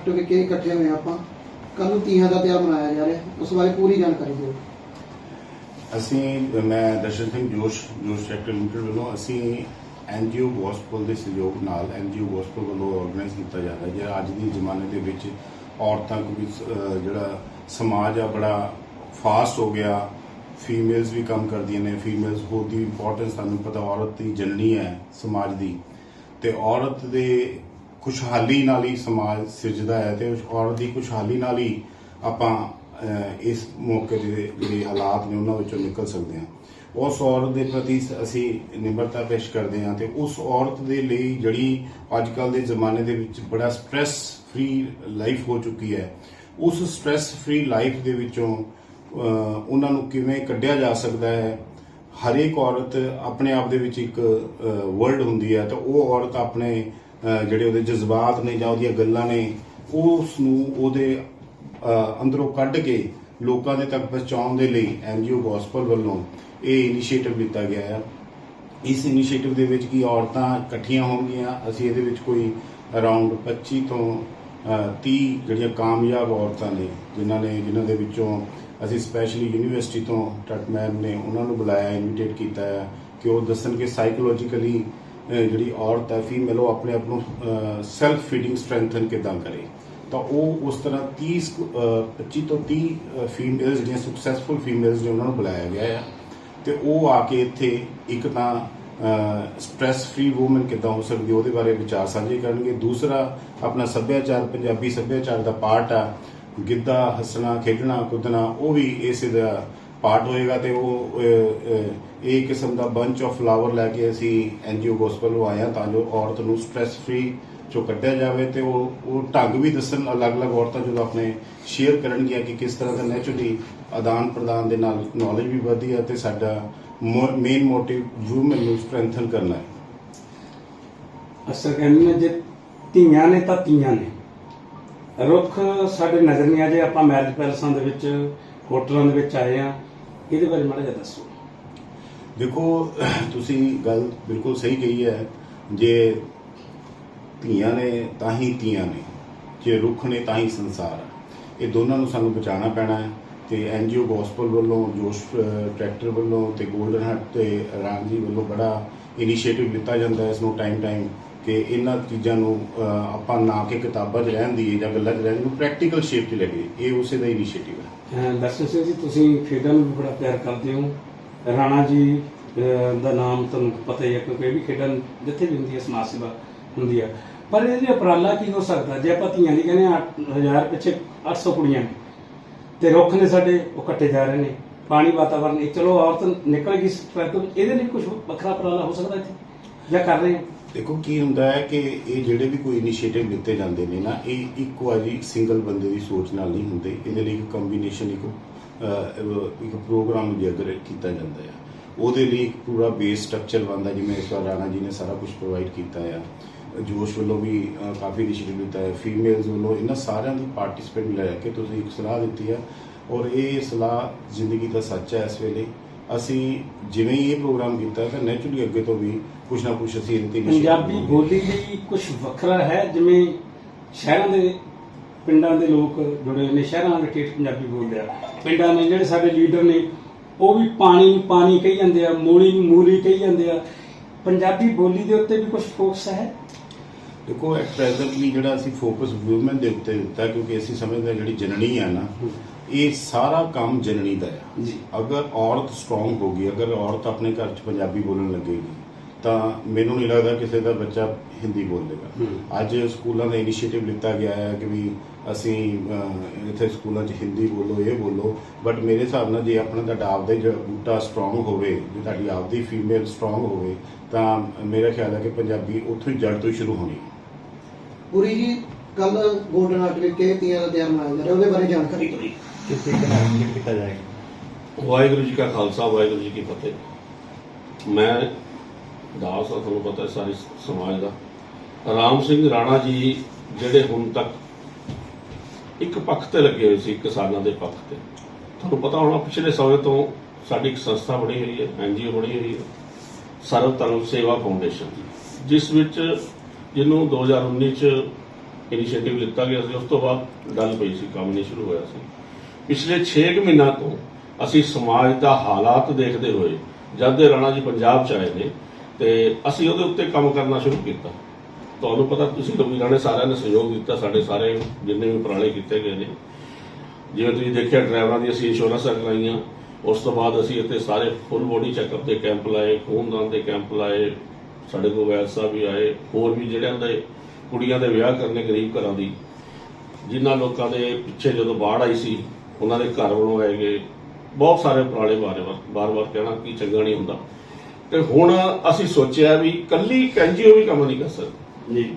ਨਾਟ ਵਿਖੇ ਇਕੱਠੇ ਹੋਏ ਆਪਾਂ। ਕੱਲ ਨੂੰ ਤੀਆਂ ਦਾ ਤਿਉਹਾਰ ਮਨਾਇਆ ਜਾ ਰਿਹਾ। ਉਸ ਬਾਰੇ ਪੂਰੀ ਜਾਣਕਾਰੀ ਦਿਓ। ਅਸੀਂ, ਮੈਂ ਦਰਸ਼ਨ ਸਿੰਘ ਜੋਸ਼ ਜੋਸ਼ ਸੈਕਟਰ ਲਿਮਟਿਡ ਵੱਲੋਂ ਅਸੀਂ ਐਨਜੀਓ ਗੋਸਪਲ ਦੇ ਸਹਿਯੋਗ ਨਾਲ ਐਨਜੀਓ ਗੋਸਪਲ ਵੱਲੋਂ ਆਰਗੇਨਾਈਜ਼ ਕੀਤਾ ਜਾ ਰਿਹਾ ਜਿਹੜਾ ਅੱਜ ਦੀ ਜ਼ਮਾਨੇ ਦੇ ਵਿੱਚ ਔਰਤਾਂ ਕੋਲ ਜਿਹੜਾ ਸਮਾਜ ਆ, ਬੜਾ ਫਾਸਟ ਹੋ ਗਿਆ। ਫੀਮੇਲਸ ਵੀ ਕੰਮ ਕਰਦੀਆਂ ਨੇ। ਫੀਮੇਲਸ ਹੋਰ ਦੀ ਇੰਪੋਰਟੈਂਸ ਸਾਨੂੰ ਪਤਾ ਔਰਤ ਦੀ ਜਨਨੀ ਹੈ ਸਮਾਜ ਦੀ। ਤੇ ਔਰਤ ਦੇ ਖੁਸ਼ਹਾਲੀ ਨਾਲ ਹੀ ਸਮਾਜ ਸਿਰਜਦਾ ਹੈ ਤੇ ਉਸ ਔਰਤ ਦੀ ਖੁਸ਼ਹਾਲੀ ਨਾਲ ਹੀ ਆਪਾਂ ਇਸ ਮੌਕੇ ਦੇ ਜਿਹੜੇ ਹਾਲਾਤ ਨੇ ਉਹਨਾਂ ਵਿੱਚੋਂ ਨਿਕਲ ਸਕਦੇ ਹਾਂ। ਉਸ ਔਰਤ ਦੇ ਪ੍ਰਤੀ ਅਸੀਂ ਨਿਮਰਤਾ ਪੇਸ਼ ਕਰਦੇ ਹਾਂ ਤੇ ਉਸ ਔਰਤ ਦੇ ਲਈ ਜਿਹੜੀ ਅੱਜ ਕੱਲ ਦੇ ਜ਼ਮਾਨੇ ਦੇ ਵਿੱਚ ਬੜਾ ਸਟ੍ਰੈਸ ਫ੍ਰੀ ਲਾਈਫ ਹੋ ਚੁੱਕੀ ਹੈ, ਉਸ ਸਟ੍ਰੈਸ ਫ੍ਰੀ ਲਾਈਫ ਦੇ ਵਿੱਚੋਂ ਉਹਨਾਂ ਨੂੰ ਕਿਵੇਂ ਕੱਢਿਆ ਜਾ ਸਕਦਾ ਹੈ? ਹਰੇਕ ਔਰਤ ਆਪਣੇ ਆਪ ਦੇ ਵਿੱਚ ਇੱਕ ਵਰਲਡ ਹੁੰਦੀ ਹੈ ਤਾਂ ਉਹ ਔਰਤ ਆਪਣੇ ਜਿਹੜੇ ਉਹਦੇ ਜਜ਼ਬਾਤ ਨੇ ਜਾਂ ਉਹਦੀਆਂ ਗੱਲਾਂ ਨੇ ਉਸ ਨੂੰ ਉਹਦੇ ਅੰਦਰੋਂ ਕੱਢ ਕੇ ਲੋਕਾਂ ਦੇ ਤੱਕ ਪਹੁੰਚਾਉਣ ਦੇ ਲਈ ਐਨਜੀਓ ਗੋਸਪਲ ਵੱਲੋਂ ਇਹ ਇਨੀਸ਼ੀਏਟਿਵ ਦਿੱਤਾ ਗਿਆ ਹੈ ਇਸ ਇਨੀਸ਼ੀਏਟਿਵ ਦੇ ਵਿੱਚ ਕੀ ਔਰਤਾਂ ਇਕੱਠੀਆਂ ਹੋਣਗੀਆਂ? ਅਸੀਂ ਇਹਦੇ ਵਿੱਚ ਕੋਈ ਅਰਾਊਂਡ 25 ਤੋਂ ਅਹ, 30 ਜਿਹੜੀਆਂ ਕਾਮਯਾਬ ਔਰਤਾਂ ਨੇ ਜਿਨ੍ਹਾਂ ਨੇ ਜਿਨ੍ਹਾਂ ਦੇ ਵਿੱਚੋਂ ਅਸੀਂ ਸਪੈਸ਼ਲੀ ਯੂਨੀਵਰਸਿਟੀ ਤੋਂ ਟਟਮੈਨ ਨੇ ਉਹਨਾਂ ਨੂੰ ਬੁਲਾਇਆ ਇਨਵੀਟੇਟ ਕੀਤਾ ਹੈ ਕਿ ਉਹ ਦੱਸਣ ਕਿ ਸਾਈਕੋਲੋਜੀਕਲੀ ਜਿਹੜੀ ਔਰਤ ਹੈ ਫੀਮੇਲ ਉਹ ਆਪਣੇ ਆਪ ਨੂੰ ਸੈਲਫ ਫੀਡਿੰਗ ਸਟਰੈਂਥਨ ਕਿਦਾਂ ਕਰੇ? ਤਾਂ ਉਹ ਉਸ ਤਰ੍ਹਾਂ 30 ਸਕੂ- ਅਹ 25 ਤੋਂ 30 ਫੀਮੇਲਸ ਜਿਹੜੀਆਂ ਸਕਸੈਸਫੁਲ ਫੀਮੇਲਸ ਨੇ ਉਹਨਾਂ ਨੂੰ ਬੁਲਾਇਆ ਗਿਆ ਆ। ਤੇ ਉਹ ਆ ਕੇ ਇੱਥੇ ਇੱਕ ਤਾਂ ਸਟ੍ਰੈਸ ਫ੍ਰੀ ਔਮਨ ਕਿੱਦਾਂ ਹੋ ਸਕਦੀ ਉਹਦੇ ਬਾਰੇ ਵਿਚਾਰ ਸਾਂਝੇ ਕਰਨਗੇ। ਦੂਸਰਾ, ਆਪਣਾ ਸੱਭਿਆਚਾਰ, ਪੰਜਾਬੀ ਸੱਭਿਆਚਾਰ ਦਾ ਪਾਰਟ ਆ। ਗਿੱਧਾ, ਹੱਸਣਾ, ਖੇਡਣਾ, ਕੁੱਦਣਾ, ਉਹ ਵੀ ਇਸੇ ਦਾ ਪਾਰਟ ਹੋਏਗਾ ਤੇ ਉਹ ਇਹ ਕਿਸਮ ਦਾ ਬੰਚ ਆਫ ਫਲਾਵਰ ਲੈ ਕੇ ਅਸੀਂ ਐਨਜੀਓ ਗੋਸਪਲ ਨੂੰ ਆਇਆ ਤਾਂ ਜੋ ਔਰਤ ਨੂੰ ਸਟ੍ਰੈਸ ਫ੍ਰੀ ਚੋਂ ਕੱਢਿਆ ਜਾਵੇ ਤੇ ਉਹ ਉਹ ਢੰਗ ਵੀ ਦੱਸਣ, ਅਲੱਗ-ਅਲੱਗ ਔਰਤਾਂ ਜਦੋਂ ਆਪਣੇ ਸ਼ੇਅਰ ਕਰਨਗੀਆਂ ਕਿ ਕਿਸ ਤਰ੍ਹਾਂ ਦਾ ਨੈਚੁਰਲੀ ਆਦਾਨ ਪ੍ਰਦਾਨ ਦੇ ਨਾਲ ਨੌਲੇਜ ਵੀ ਵਧਦੀ ਹੈ ਤੇ ਸਾਡਾ ਮੇਨ ਮੋਟਿਵ ਵੂਮਨ ਨੂੰ ਸਟਰੈਂਥਨ ਕਰਨਾ ਹੈ। ਅਸਰ ਕਹਿੰਦੇ ਨੇ ਜੇ ਧੀਆਂ ਨੇ ਤਾਂ ਧੀਆਂ ਨੇ। ਰੁੱਖ ਸਾਡੇ ਨਜ਼ਰ ਨਹੀਂ ਆ ਜੇ, ਆਪਾਂ ਮੈਰਿਜ ਪੈਲਸਾਂ ਦੇ ਵਿੱਚ ਹੋਟਲਾਂ ਦੇ ਵਿੱਚ ਆਏ ਆ ਇਹਦੇ ਬਾਰੇ ਮਾੜਾ ਜਿਹਾ ਦੱਸੋ। ਦੇਖੋ, ਤੁਸੀਂ ਗੱਲ ਬਿਲਕੁਲ ਸਹੀ ਕਹੀ ਹੈ। ਜੇ ਧੀਆਂ ਨੇ ਤਾਂ ਹੀ ਧੀਆਂ ਨੇ, ਜੇ ਰੁੱਖ ਨੇ ਤਾਂ ਹੀ ਸੰਸਾਰ ਹੈ। ਇਹ ਦੋਨਾਂ ਨੂੰ ਸਾਨੂੰ ਬਚਾਉਣਾ ਪੈਣਾ ਹੈ ਤੇ ਐਨਜੀਓ ਗੋਸਪਲ ਵੱਲੋਂ, ਜੋਸ਼ ਟਰੈਕਟਰ ਵੱਲੋਂ ਤੇ 골ਡਨ ਹੱਟ ਤੇ ਜੀ ਵੱਲੋਂ ਬੜਾ ਇਨੀਸ਼ੀਏਟਿਵ ਲਿੱਤਾ ਜਾਂਦਾ ਹੈ ਇਸ ਨੂੰ ਟਾਈਮ ਟਾਈਮ ਕਿ ਇਹਨਾਂ ਚੀਜ਼ਾਂ ਨੂੰ ਆਪਾਂ ਨਾ ਕਿ ਕਿਤਾਬਾਂ 'ਚ ਰਹਿਣ ਦੀ ਜਾਂ ਗੱਲਾਂ 'ਚ ਰਹਿਣ ਨੂੰ ਪ੍ਰੈਕਟੀਕਲ ਸ਼ੇਪ 'ਚ ਲੈ ਕੇ ਇਹ ਉਸੇ ਦਾ ਇਨੀਸ਼ੀਏਟਿਵ ਹੈ। ਅਹ ਸਿੰਘ ਜੀ, ਤੁਸੀਂ ਖੇਡਾਂ ਨੂੰ ਵੀ ਬੜਾ ਪਿਆਰ ਕਰਦੇ ਹੋ। ਰਾਣਾ ਜੀ ਦਾ ਨਾਮ ਤੁਹਾਨੂੰ ਪਤਾ ਹੀ ਹੈ ਕਿਉਂਕਿ ਇਹ ਵੀ ਖੇਡਾਂ ਜਿੱਥੇ ਵੀ ਹੁੰਦੀ ਹੈ, ਸਮਾਜ ਸੇਵਾ ਹੁੰਦੀ ਹੈ। ਪਰ ਇਹ ਉਪਰਾਲਾ ਕੀ ਹੋ ਸਕਦਾ? ਜੇ ਆਪਾਂ ਧੀਆਂ ਦੀ ਕਹਿੰਦੇ 8000 ਪਿੱਛੇ 800 ਕੁੜੀਆਂ ਨੇ ਤੇ ਰੁੱਖ ਨੇ ਸਾਡੇ, ਉਹ ਕੱਟੇ ਜਾ ਰਹੇ ਨੇ, ਪਾਣੀ ਵਾਤਾਵਰਨ ਇਹ, ਚਲੋ ਔਰਤ ਨਿਕਲ ਗਈ ਇਸ ਇਹਦੇ ਲਈ ਕੁਝ ਵੱਖਰਾ ਉਪਰਾਲਾ ਹੋ ਸਕਦਾ ਇੱਥੇ? ਜਾਂ ਕਰ ਰਹੇ ਹੋ? ਦੇਖੋ, ਕੀ ਹੁੰਦਾ ਹੈ ਕਿ ਇਹ ਜਿਹੜੇ ਵੀ ਕੋਈ ਇਨੀਸ਼ੀਏਟਿਵ ਲਿੱਤੇ ਜਾਂਦੇ ਨੇ ਨਾ, ਇਹ ਇੱਕ ਵਾਰੀ ਸਿੰਗਲ ਬੰਦੇ ਦੀ ਸੋਚ ਨਾਲ ਨਹੀਂ ਹੁੰਦੇ। ਇਹਦੇ ਲਈ ਇੱਕ ਕੰਬੀਨੇਸ਼ਨ ਇੱਕ ਇੱਕ ਪ੍ਰੋਗਰਾਮ ਜੇ ਅਗਰ ਕੀਤਾ ਜਾਂਦਾ ਹੈ ਉਹਦੇ ਲਈ ਇੱਕ ਪੂਰਾ ਬੇਸ ਸਟਰਕਚਰ ਬਣਦਾ ਜਿਵੇਂ ਇਸ ਵਾਰ ਰਾਣਾ ਜੀ ਨੇ ਸਾਰਾ ਕੁਝ ਪ੍ਰੋਵਾਈਡ ਕੀਤਾ ਹੈ ਜੋਸ਼ ਵੱਲੋਂ ਵੀ ਕਾਫੀ ਇਨੀਸ਼ੀਏਟਿਵ ਲਿੱਤਾ ਹੈ ਫੀਮੇਲਸ ਵੱਲੋਂ ਇਹਨਾਂ ਸਾਰਿਆਂ ਦੀ ਪਾਰਟਿਸਿਪੇਟ ਲੈ ਕੇ ਤੁਸੀਂ ਇੱਕ ਸਲਾਹ ਦਿੱਤੀ ਹੈ ਔਰ ਇਹ ਸਲਾਹ ਜ਼ਿੰਦਗੀ ਦਾ ਸੱਚ ਹੈ ਇਸ ਵੇਲੇ। ਅਸੀਂ ਜਿਵੇਂ ਇਹ ਪ੍ਰੋਗਰਾਮ ਕੀਤਾ ਤਾਂ ਨੈਚੁਰਲੀ ਅੱਗੇ ਤੋਂ ਵੀ ਕੁਝ ਨਾ ਕੁਝ ਅਸੀਂ ਇਹਦੇ ਤੇ initiative ਪੰਜਾਬੀ। ਬੋਲੀ ਲਈ ਕੁਝ ਵੱਖਰਾ ਹੈ? ਜਿਵੇਂ ਸ਼ਹਿਰਾਂ ਦੇ ਪਿੰਡਾਂ ਦੇ ਲੋਕ ਜੁੜੇ ਹੋਏ ਨੇ ਸ਼ਹਿਰਾਂ ਵਾਲੇ ਠੇਠ ਪੰਜਾਬੀ ਬੋਲਦੇ ਆ। ਪਿੰਡਾਂ ਦੇ ਜਿਹੜੇ ਸਾਡੇ ਲੀਡਰ ਨੇ ਉਹ ਵੀ ਪਾਣੀ ਨੂੰ ਪਾਣੀ ਕਹੀ ਜਾਂਦੇ ਆ ਮੂਲੀ ਨੂੰ ਮੂਲੀ ਕਹੀ ਜਾਂਦੇ ਆ। ਪੰਜਾਬੀ ਬੋਲੀ ਦੇ ਉੱਤੇ ਵੀ ਕੁਝ ਫੋਕਸ ਹੈ? ਦੇਖੋ ਐਟ ਪ੍ਰੈਜ਼ੈਂਟਲੀ ਜਿਹੜਾ ਅਸੀਂ ਫੋਕਸ ਵੂਮਨ ਦੇ ਉੱਤੇ ਦਿੱਤਾ ਕਿਉਂਕਿ ਅਸੀਂ ਸਮਝਦੇ ਹਾਂ ਜਿਹੜੀ ਜਨਨੀ ਹੈ ਨਾ ਇਹ ਸਾਰਾ ਕੰਮ ਜਨਨੀ ਦਾ ਹੈ ਜੀ। ਅਗਰ ਔਰਤ ਸਟਰੋਂਗ ਹੋਗੀ ਅਗਰ ਔਰਤ ਆਪਣੇ ਘਰ 'ਚ ਪੰਜਾਬੀ ਬੋਲਣ ਲੱਗੇਗੀ ਤਾਂ ਮੈਨੂੰ ਨਹੀਂ ਲੱਗਦਾ ਕਿਸੇ ਦਾ ਬੱਚਾ ਹਿੰਦੀ ਬੋਲ ਲੇਗਾ ਹੂੰ। ਅੱਜ ਸਕੂਲਾਂ ਦਾ ਇਨੀਸ਼ੀਏਟਿਵ ਲਿੱਤਾ ਗਿਆ ਹੈ ਕਿ ਵੀ ਅਸੀਂ ਇੱਥੇ ਸਕੂਲਾਂ 'ਚ ਹਿੰਦੀ ਬੋਲੋ ਇਹ ਬੋਲੋ। ਬਟ ਮੇਰੇ ਹਿਸਾਬ ਨਾਲ ਜੇ ਆਪਣਾ ਤੁਹਾਡਾ ਆਪਦਾ ਹੀ ਬੂਟਾ ਸਟਰੋਂਗ ਹੋਵੇ ਜੇ ਤੁਹਾਡੀ ਆਪਦੀ ਫੀਮੇਲ ਸਟਰੋਂਗ ਹੋਵੇ ਤਾਂ ਮੇਰਾ ਖਿਆਲ ਹੈ ਕਿ ਪੰਜਾਬੀ ਉੱਥੋਂ ਹੀ ਜੜ ਤੋਂ ਹੀ ਸ਼ੁਰੂ ਹੋਣੀ ਪੂਰੀ ਜੀ ਕੱਲ 골ਡਨ ਨਾਟ ਵਿਖੇ ਤੀਆਂ ਦਾ ਤਿਉਹਾਰ ਮਨਾਇਆ ਜਾ ਰਿਹਾ ਉਹਦੇ ਬਾਰੇ ਜਾਣਕਾਰੀ ਦਿਓ। ਕਿਸ ਤਰੀਕੇ ਨਾਲ ਕੀਤਾ ਜਾਏਗਾ? ਵਾਹਿਗੁਰੂ ਜੀ ਕਾ ਖਾਲਸਾ ਵਾਹਿਗੁਰੂ ਜੀ ਕੀ ਫਤਿਹ। ਮੈਂ ਦਾਸ ਆ, ਤੁਹਾਨੂੰ ਪਤਾ ਸਾਰੇ ਸਮਾਜ ਦਾ। ਰਾਮ ਸਿੰਘ ਰਾਣਾ ਜੀ ਜਿਹੜੇ ਹੁਣ ਤੱਕ ਇੱਕ ਪੱਖ ਤੇ ਲੱਗੇ ਹੋਏ ਸੀ ਕਿਸਾਨਾਂ ਦੇ ਪੱਖ ਤੇ। ਤੁਹਾਨੂੰ ਪਤਾ ਹੋਣਾ, ਪਿਛਲੇ ਸਮੇਂ ਤੋਂ ਸਾਡੀ ਇੱਕ ਸੰਸਥਾ ਬਣੀ ਹੋਈ ਹੈ ਐਨਜੀਓ ਬਣੀ ਹੋਈ ਹੈ, ਸਰਵ ਧਰਮ ਸੇਵਾ ਫਾਊਂਡੇਸ਼ਨ ਜਿਸ ਵਿੱਚ ਜਿਹਨੂੰ 2019 ਚ ਇਨੀਸ਼ੀਏਟਿਵ ਲਿੱਤਾ ਗਿਆ ਸੀ, ਉਸ ਤੋਂ ਬਾਅਦ ਗੱਲ ਪਈ ਸੀ, ਕੰਮ ਨਹੀਂ ਸ਼ੁਰੂ ਹੋਇਆ ਸੀ। ਪਿਛਲੇ 6 ਮਹੀਨਾ ਤੋਂ ਅਸੀਂ ਸਮਾਜ ਦਾ ਹਾਲਾਤ ਦੇਖਦੇ ਹੋਏ, ਜਦ ਦੇ ਰਾਣਾ ਜੀ ਪੰਜਾਬ ਚ ਆਏ ਨੇ ਤੇ ਅਸੀਂ ਉਹਦੇ ਉੱਤੇ ਕੰਮ ਕਰਨਾ ਸ਼ੁਰੂ ਕੀਤਾ। ਤੁਹਾਨੂੰ ਪਤਾ ਤੁਸੀਂ ਰਵੀ ਨੇ ਸਾਰਿਆਂ ਨੇ ਸਹਿਯੋਗ ਦਿੱਤਾ, ਸਾਡੇ ਸਾਰੇ ਜਿੰਨੇ ਵੀ ਉਪਰਾਲੇ ਕੀਤੇ ਗਏ ਨੇ। ਜਿਵੇਂ ਤੁਸੀਂ ਦੇਖਿਆ, ਡਰਾਈਵਰਾਂ ਦੀ ਅਸੀਂ ਇੰਸ਼ੋਰੈਂਸ ਕਰਾਈਆਂ ਉਸ ਤੋਂ ਬਾਅਦ ਅਸੀਂ ਇੱਥੇ ਸਾਰੇ ਫੁੱਲ ਬੋਡੀ ਚੈੱਕਅਪ ਦੇ ਕੈਂਪ ਲਾਏ, ਖੂਨਦਾਨ ਦੇ ਕੈਂਪ ਲਾਏ। ਸਾਡੇ ਕੋਲ ਵੈਦ ਸਾਹਿਬ ਵੀ ਆਏ, ਹੋਰ ਵੀ ਜਿਹੜਿਆਂ ਦੇ ਕੁੜੀਆਂ ਦੇ ਵਿਆਹ ਕਰਨੇ ਗਰੀਬ ਘਰਾਂ ਦੀ। ਜਿਨ੍ਹਾਂ ਲੋਕਾਂ ਦੇ ਪਿੱਛੇ ਜਦੋਂ ਬਾੜ ਆਈ ਸੀ, ਉਹਨਾਂ ਦੇ ਘਰ ਵੱਲੋਂ ਆਏ ਗਏ। ਬਹੁਤ ਸਾਰੇ ਉਪਰਾਲੇ ਬਾਰੇ ਵਾਰ-ਵਾਰ ਕਹਿਣਾ ਕੀ ਚੰਗਾ ਨਹੀਂ ਹੁੰਦਾ। ਤੇ ਹੁਣ ਅਸੀਂ ਸੋਚਿਆ ਵੀ ਕੱਲੀ ਐਨਜੀਓ ਵੀ ਕੰਮ ਨਹੀਂ ਕਰ ਸਕਦੀ। ਜੀ।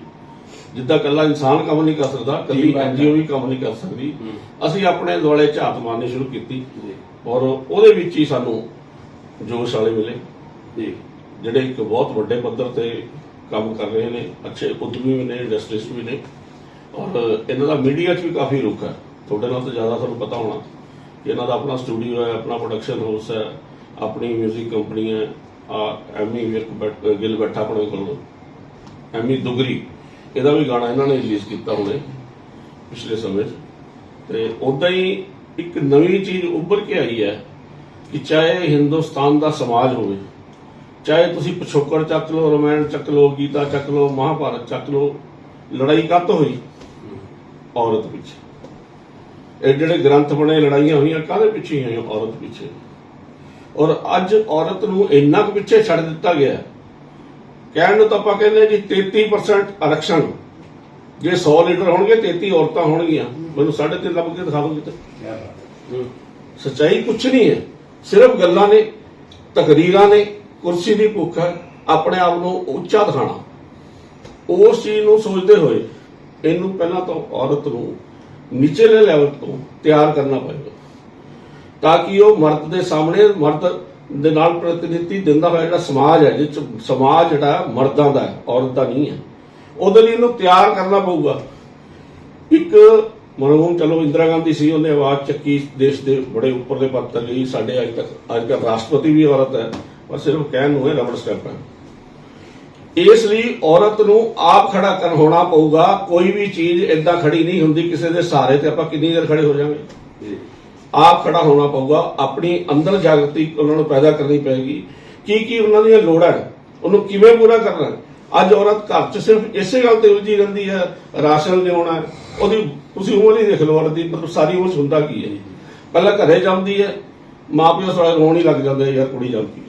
ਜਿੱਦਾਂ ਕੱਲਾ ਇਨਸਾਨ ਕੰਮ ਨਹੀਂ ਕਰ ਸਕਦਾ ਕੱਲੀ ਐਨਜੀਓ ਵੀ ਕੰਮ ਨਹੀਂ ਕਰ ਸਕਦੀ। ਅਸੀਂ ਆਪਣੇ ਦੁਆਲੇ ਝਾਤ ਮਾਰਨੀ ਸ਼ੁਰੂ ਕੀਤੀ ਔਰ ਉਹਦੇ ਵਿੱਚ ਹੀ ਸਾਨੂੰ ਜੋਸ਼ ਵਾਲੇ ਮਿਲੇ। ਜੀ। ਜਿਹੜੇ ਇੱਕ ਬਹੁਤ ਵੱਡੇ ਪੱਧਰ ਤੇ ਕੰਮ ਕਰ ਰਹੇ ਨੇ ਅੱਛੇ ਉਦਮੀ ਵੀ ਨੇ ਇੰਡਸਟਰੀਸਟ ਵੀ ਨੇ। ਔਰ ਇਹਨਾਂ ਦਾ ਮੀਡੀਆ 'ਚ ਵੀ ਕਾਫੀ ਰੁਖ ਹੈ। ਤੁਹਾਡੇ ਨਾਲ ਤਾਂ ਜ਼ਿਆਦਾ ਤੁਹਾਨੂੰ ਪਤਾ ਹੋਣਾ ਕਿ ਇਹਨਾਂ ਦਾ ਆਪਣਾ ਸਟੂਡੀਓ ਹੈ ਆਪਣਾ ਪ੍ਰੋਡਕਸ਼ਨ ਹਾਊਸ ਹੈ ਆਪਣੀ 뮤직 ਕੰਪਨੀ ਹੈ। ਐਮੀ ਵਿਰਕ ਗਿੱਲ ਬੈਠਾ ਆਪਣੇ ਕੋਲ ਐਮੀ ਦੁਗਰੀ, ਇਹਦਾ ਵੀ ਗਾਣਾ ਇਹਨਾਂ ਨੇ ਰਿਲੀਜ਼ ਕੀਤਾ ਹੁਣੇ, ਪਿਛਲੇ ਸਮੇਂ ਤੇ ਉਦਾਂ ਹੀ ਇੱਕ ਨਵੀਂ ਚੀਜ਼ ਉੱਭਰ ਕੇ ਆਈ ਹੈ ਕਿ ਚਾਹੇ ਹਿੰਦੁਸਤਾਨ ਦਾ ਸਮਾਜ ਹੋਵੇ, ਚਾਹੇ ਤੁਸੀਂ ਪਿਛੋਕੜ ਚੱਕ ਲਓ, ਰਮਾਇਣ ਚੱਕ ਲਓ, ਗੀਤਾ ਚੱਕ ਲਓ, ਮਹਾਭਾਰਤ ਚੱਕ ਲਓ, ਲੜਾਈ ਕੱਤ ਹੋਈ ਔਰਤ ਪਿੱਛੇ। ਇਹ ਜਿਹੜੇ ਗ੍ਰੰਥ ਬਣੇ, ਲੜਾਈਆਂ ਹੋਈਆਂ, ਕਾਹਦੇ ਪਿੱਛੇ ਹੋਈਆਂ ਔਰਤ ਪਿੱਛੇ? ਔਰ ਅੱਜ ਔਰਤ ਨੂੰ ਇੰਨਾ ਕੁ ਪਿੱਛੇ ਛੱਡ ਦਿੱਤਾ ਗਿਆ। ਕਹਿਣ ਨੂੰ ਤਾਂ ਆਪਾਂ ਕਹਿੰਦੇ ਜੀ 33% ਆਰਕਸ਼ਣ। ਜੇ 100 ਲੀਟਰ ਹੋਣਗੇ 33 ਔਰਤਾਂ ਹੋਣਗੀਆਂ। ਮੈਨੂੰ 3.5 ਲੱਭ ਕੇ ਦਿਖਾ ਦਿਓ ਕਿਤੇ ਸੱਚਾਈ ਕੁਛ ਨਹੀਂ ਹੈ। ਸਿਰਫ ਗੱਲਾਂ ਨੇ ਤਕਰੀਰਾਂ ਨੇ ਕੁਰਸੀ ਦੀ ਭੁੱਖ ਹੈ। ਆਪਣੇ ਆਪ ਨੂੰ ਉੱਚਾ ਦਿਖਾਣਾ ਉਸ ਚੀਜ਼ ਨੂੰ ਸੋਚਦੇ ਹੋਏ ਇਹਨੂੰ ਪਹਿਲਾਂ ਤਾਂ ਔਰਤ ਨੂੰ ਨਿਚਲੇ ਲੈਵਲ ਤੋਂ ਤਿਆਰ ਕਰਨਾ ਪਏਗਾ। ਤਾਂ ਕਿ ਉਹ ਮਰਦ ਦੇ ਸਾਹਮਣੇ ਮਰਦ ਦੇ ਨਾਲ ਪ੍ਰਤੀਨਿਧੀ ਦਿੰਦਾ ਹੋਇਆ ਜਿਹੜਾ ਸਮਾਜ ਹੈ ਜਿਸ ਸਮਾਜ ਜਿਹੜਾ ਮਰਦਾਂ ਦਾ ਹੈ, ਔਰਤ ਦਾ ਨਹੀਂ ਹੈ। ਉਹਦੇ ਲਈ ਇਹਨੂੰ ਤਿਆਰ ਕਰਨਾ ਪਊਗਾ। ਇੱਕ ਮਰਹੂਮ ਚਲੋ ਇੰਦਰਾ ਗਾਂਧੀ ਸੀ, ਉਹਨੇ ਆਵਾਜ਼ ਚੱਕੀ ਦੇਸ਼ ਦੇ ਬੜੇ ਉੱਪਰ ਦੇ ਪਦ ਤੱਕ ਗਈ ਸਾਡੇ ਅੱਜ ਤੱਕ ਅੱਜ ਕੱਲ੍ਹ ਰਾਸ਼ਟਰਪਤੀ ਵੀ ਔਰਤ ਹੈ, ਪਰ ਸਿਰਫ ਕਹਿਣ ਨੂੰ ਹੈ ਰਬੜ ਸਟੈਪ ਹੈ। ਇਸ ਲਈ ਔਰਤ ਨੂੰ ਆਪ ਖੜਾ ਕਰ ਹੋਣਾ ਪਊਗਾ, ਕੋਈ ਵੀ ਚੀਜ਼ ਇਦਾਂ ਖੜੀ ਨਹੀਂ ਹੁੰਦੀ ਕਿਸੇ ਦੇ ਸਹਾਰੇ ਤੇ ਆਪਾਂ ਕਿੰਨੀ ਦੇਰ ਖੜੇ ਹੋ ਜਾਵਾਂਗੇ? ਆਪ ਖੜਾ ਹੋਣਾ ਪਊਗਾ, ਆਪਣੀ ਅੰਦਰ ਜਾਗਰਤੀ ਉਹਨਾਂ ਨੂੰ ਪੈਦਾ ਕਰਨੀ ਪਏਗੀ। ਕੀ ਕੀ ਉਹਨਾਂ ਦੀਆਂ ਲੋੜਾਂ ਉਹਨੂੰ ਕਿਵੇਂ ਪੂਰਾ ਕਰਨਾ ਅੱਜ ਔਰਤ ਘਰ 'ਚ ਸਿਰਫ ਇਸੇ ਗੱਲ ਤੇ ਉਲਝੀ ਰਹਿੰਦੀ ਹੈ, ਰਾਸ਼ਨ ਲਿਆਉਣਾ ਉਹਦੀ ਤੁਸੀਂ ਉਮਰ ਹੀ ਦੇਖ ਲਓ ਔਰਤ ਦੀ, ਮਤਲਬ ਸਾਰੀ ਉਮਰ 'ਚ ਹੁੰਦਾ ਕੀ ਹੈ? ਪਹਿਲਾਂ ਘਰੇ ਜਾਂਦੀ ਹੈ, ਮਾਪਿਓ ਸਾਰੇ ਰੋਣ ਹੀ ਲੱਗ ਜਾਂਦੇ ਯਾਰ ਕੁੜੀ ਜਾਂਦੀ ਹੈ।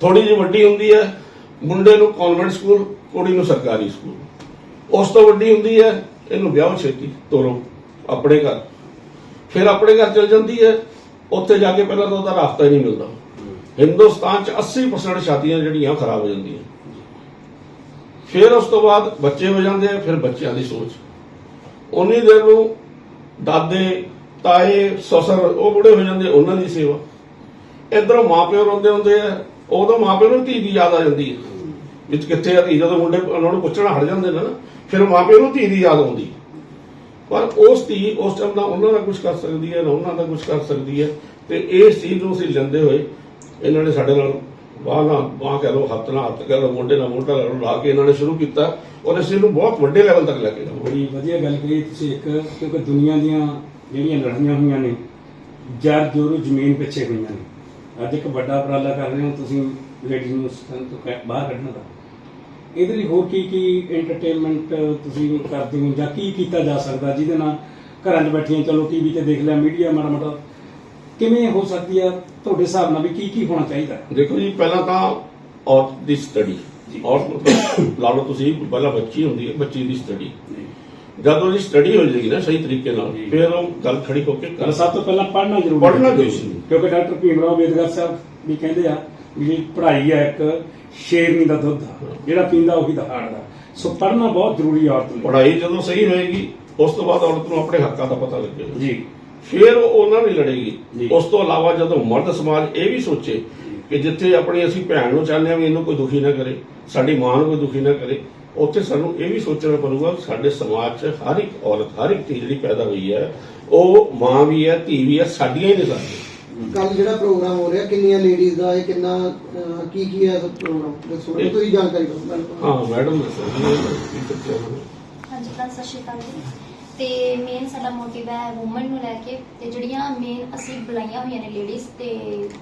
ਥੋੜੀ ਜਿਹੀ ਵੱਡੀ ਹੁੰਦੀ ਹੈ, ਮੁੰਡੇ ਨੂੰ ਕਨਵੈਂਟ ਸਕੂਲ ਕੁੜੀ ਨੂੰ ਸਰਕਾਰੀ ਸਕੂਲ ਉਸ ਤੋਂ ਵੱਡੀ ਹੁੰਦੀ ਹੈ, ਇਹਨੂੰ ਵਿਆਹ ਛੇਤੀ ਤੋਰੋ, ਆਪਣੇ ਘਰ। ਫਿਰ ਆਪਣੇ ਘਰ ਚਲ ਜਾਂਦੀ ਹੈ। ਉੱਥੇ ਜਾ ਕੇ ਪਹਿਲਾਂ ਤਾਂ ਉਹਦਾ ਰਾਸਤਾ ਹੀ ਨਹੀਂ ਮਿਲਦਾ। ਹਿੰਦੁਸਤਾਨ 'ਚ 80% ਸ਼ਾਦੀਆਂ ਜਿਹੜੀਆਂ ਖਰਾਬ ਹੋ ਜਾਂਦੀਆਂ। ਫਿਰ ਉਸ ਤੋਂ ਬਾਅਦ ਬੱਚੇ ਹੋ ਜਾਂਦੇ ਆ, ਫਿਰ ਬੱਚਿਆਂ ਦੀ ਸੋਚ। ਉਨੀ ਦੇਰ ਨੂੰ ਦਾਦੇ, ਤਾਏ ਸਸਰ ਉਹ ਬੁੜੇ ਹੋ ਜਾਂਦੇ, ਉਹਨਾਂ ਦੀ ਸੇਵਾ। ਇਧਰੋਂ ਮਾਪਿਓ ਰੋਂਦੇ ਹੁੰਦੇ ਆ, ਉਦੋਂ ਮਾਪਿਓ ਨੂੰ ਧੀ ਦੀ ਯਾਦ ਆ ਜਾਂਦੀ ਹੈ। ਵਿੱਚ ਕਿੱਥੇ ਆ ਧੀ? ਜਦੋਂ ਮੁੰਡੇ ਉਹਨਾਂ ਨੂੰ ਪੁੱਛਣਾ ਹਟ ਜਾਂਦੇ ਨੇ ਨਾ, ਫਿਰ ਮਾਪਿਓ ਨੂੰ ਧੀ ਦੀ ਯਾਦ ਆਉਂਦੀ। ਪਰ ਉਸ ਧੀ ਉਸ ਟਾਈਮ ਦਾ ਉਹਨਾਂ ਦਾ ਕੁਝ ਕਰ ਸਕਦੀ ਹੈ, ਨਾ ਉਹਨਾਂ ਦਾ ਕੁਝ ਕਰ ਸਕਦੀ ਹੈ। ਤੇ ਇਸ ਚੀਜ਼ ਨੂੰ ਅਸੀਂ ਲੈਂਦੇ ਹੋਏ ਇਹਨਾਂ ਨੇ ਸਾਡੇ ਨਾਲ ਬਾਹ ਨਾਲ ਬਾਹ ਕਹਿ ਲਓ, ਹੱਥ ਨਾਲ ਹੱਥ ਕਹਿ ਲਓ, ਮੋਢੇ ਨਾਲ ਮੋਢਾ ਲਾ ਕੇ ਇਹਨਾਂ ਨੇ ਸ਼ੁਰੂ ਕੀਤਾ ਔਰ ਅਸੀਂ ਇਹਨੂੰ ਬਹੁਤ ਵੱਡੇ ਲੈਵਲ ਤੱਕ ਲੈ ਕੇ ਜਾਵਾਂਗੇ ਬੜੀ ਵਧੀਆ ਗੱਲ ਕਹੀ ਤੁਸੀਂ ਇੱਕ, ਕਿਉਂਕਿ ਦੁਨੀਆ ਦੀਆਂ ਜਿਹੜੀਆਂ ਲੜਾਈਆਂ ਹੋਈਆਂ ਨੇ ਜਰ ਜੋਰੂ ਜ਼ਮੀਨ ਪਿੱਛੇ ਹੋਈਆਂ ਨੇ। ਅੱਜ ਇੱਕ ਵੱਡਾ ਉਪਰਾਲਾ ਕਰ ਰਹੇ ਹੋ, ਤੁਸੀਂ ਲੇਡੀਜ਼ ਨੂੰ ਸਥਾਨ ਤੋਂ ਬਾਹਰ ਕੱਢਣ ਦਾ ਇਹਦੇ ਲਈ ਹੋਰ ਕੀ ਕੀ ਐਂਟਰਟੇਨਮੈਂਟ ਤੁਸੀਂ ਕਰਦੇ ਹੋ ਜਾਂ ਕੀ ਕੀਤਾ ਜਾ ਸਕਦਾ ਜਿਹਦੇ ਨਾਲ ਘਰਾਂ 'ਚ ਬੈਠੀਆਂ ਚਲੋ ਟੀਵੀ ਤੇ ਦੇਖ ਲਿਆ ਮੀਡੀਆ ਮਾੜਾ ਮਾੜਾ ਕਿਵੇਂ ਹੋ ਸਕਦੀ ਆ ਤੁਹਾਡੇ ਹਿਸਾਬ ਨਾਲ ਵੀ ਕੀ ਕੀ ਹੋਣਾ ਚਾਹੀਦਾ ਦੇਖੋ ਜੀ ਪਹਿਲਾਂ ਤਾਂ ਔਰਤ ਦੀ ਸਟੱਡੀ ਔਰਤ ਮਤਲਬ ਲਾ ਲਓ ਤੁਸੀਂ ਪਹਿਲਾਂ ਬੱਚੀ ਹੁੰਦੀ ਹੈ ਬੱਚੀ ਦੀ ਸਟੱਡੀ ਜਦ ਉਹਦੀ ਸਟੱਡੀ ਹੋ ਜਾਏਗੀ ਨਾ ਸਹੀ ਤਰੀਕੇ ਨਾਲ। ਫਿਰ ਉਹ ਗੱਲ ਖੜੀ ਹੋ ਕੇ ਗੱਲ ਸਭ ਤੋਂ ਪਹਿਲਾਂ ਪੜ੍ਹਨਾ ਜ਼ਰੂਰੀ ਪੜ੍ਹਨਾ। ਜ਼ਰੂਰੀ। ਕਿਉਂਕਿ ਡਾਕਟਰ ਭੀਮ ਰਾਓ ਅੰਬੇਦਕਰ ਸਾਹਿਬ ਵੀ ਕਹਿੰਦੇ ਆ ਵੀ ਪੜ੍ਹਾਈ ਹੈ ਇੱਕ ਸ਼ੇਰਨੀ ਦਾ ਦੁੱਧ ਆ ਜਿਹੜਾ ਪੀਂਦਾ ਉਹੀ ਦਹਾੜਦਾ ਸੋ ਪੜ੍ਹਨਾ ਬਹੁਤ ਜ਼ਰੂਰੀ ਹੈ ਔਰਤ ਲਈ ਪੜ੍ਹਾਈ ਜਦੋਂ ਸਹੀ ਹੋਏਗੀ ਉਸ ਤੋਂ ਬਾਅਦ ਔਰਤ ਨੂੰ ਆਪਣੇ ਹੱਕਾਂ ਦਾ ਪਤਾ ਲੱਗੇਗਾ। ਜੀ। ਫਿਰ ਉਹ ਉਹਨਾਂ ਨਹੀਂ ਲੜੇਗੀ। ਉਸ ਤੋਂ ਇਲਾਵਾ ਜਦੋਂ ਮਰਦ ਸਮਾਜ ਇਹ ਵੀ ਸੋਚੇ ਕਿ ਜਿੱਥੇ ਆਪਣੀ ਅਸੀਂ ਭੈਣ ਨੂੰ ਚਾਹੁੰਦੇ ਹਾਂ ਵੀ ਇਹਨੂੰ ਕੋਈ ਦੁਖੀ ਨਾ ਕਰੇ ਸਾਡੀ ਮਾਂ ਨੂੰ ਕੋਈ ਦੁਖੀ ਨਾ ਕਰੇ ਉੱਥੇ ਸਾਨੂੰ ਇਹ ਵੀ ਸੋਚਣਾ ਪਊਗਾ ਕਿ ਸਾਡੇ ਸਮਾਜ 'ਚ ਹਰ ਇੱਕ ਔਰਤ ਹਰ ਇੱਕ ਧੀ ਜਿਹੜੀ ਪੈਦਾ ਹੋਈ ਹੈ ਉਹ ਮਾਂ ਵੀ ਹੈ ਧੀ ਵੀ ਹੈ ਸਾਡੀਆਂ ਹੀ ਨੇ ਸਾਡੀਆਂ। ਕੱਲ ਜਿਹੜਾ ਪ੍ਰੋਗਰਾਮ ਹੋ ਰਿਹਾ ਕਿੰਨੀਆਂ ਲੇਡੀਜ਼ ਦਾ ਹੈ ਕਿੰਨਾ ਅਹ, ਕੀ ਕੀ ਹੈ ਪ੍ਰੋਗਰਾਮ? ਦੱਸੋ ਇਹ ਤੋਂ ਹੀ ਜਾਣਕਾਰੀ ਦਿਓ। ਹਾਂ ਮੈਡਮ ਦੱਸੋ। ਇਹ ਹਾਂਜੀ ਭਰਾ ਸਤਿ ਸ਼੍ਰੀ ਅਕਾਲ ਜੀ। ਤੇ ਮੇਨ ਸਾਡਾ ਮੋਟਿਵ ਹੈ ਔਮਨ ਨੂੰ ਲੈ ਕੇ ਤੇ ਜਿਹੜੀਆਂ ਮੇਨ ਅਸੀਂ ਬੁਲਾਈਆਂ ਹੋਈਆਂ ਨੇ ਲੇਡੀਜ਼ ਤੇ